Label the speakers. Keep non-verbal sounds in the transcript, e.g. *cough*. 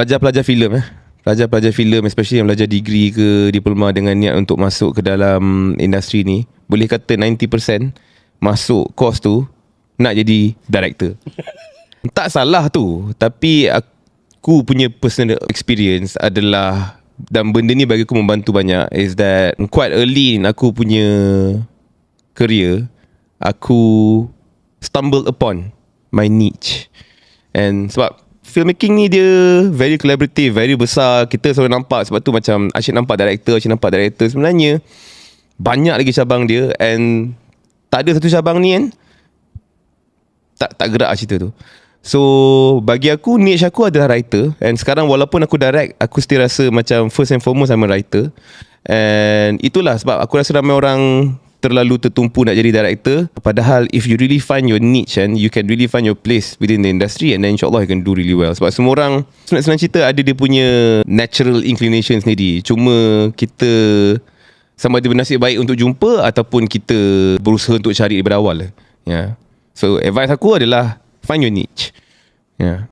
Speaker 1: pelajar-pelajar filem eh. Pelajar-pelajar filem especially yang belajar degree ke diploma dengan niat untuk masuk ke dalam industri ni, boleh kata 90% masuk course tu nak jadi director. *laughs* tak salah tu, tapi aku punya personal experience adalah dan benda ni bagi aku membantu banyak is that quite early in aku punya career aku stumble upon my niche and sebab filmmaking ni dia very collaborative, very besar. Kita selalu nampak sebab tu macam asyik nampak director, asyik nampak director. Sebenarnya banyak lagi cabang dia and tak ada satu cabang ni kan tak tak gerak cerita tu. So bagi aku niche aku adalah writer and sekarang walaupun aku direct aku still rasa macam first and foremost I'm a writer. And itulah sebab aku rasa ramai orang terlalu tertumpu nak jadi director. Padahal if you really find your niche and you can really find your place within the industry and then insyaAllah you can do really well. Sebab semua orang senang-senang cerita ada dia punya natural inclination sendiri. Cuma kita sama ada bernasib baik untuk jumpa ataupun kita berusaha untuk cari daripada awal. Yeah. so advice aku adalah find your niche. Yeah.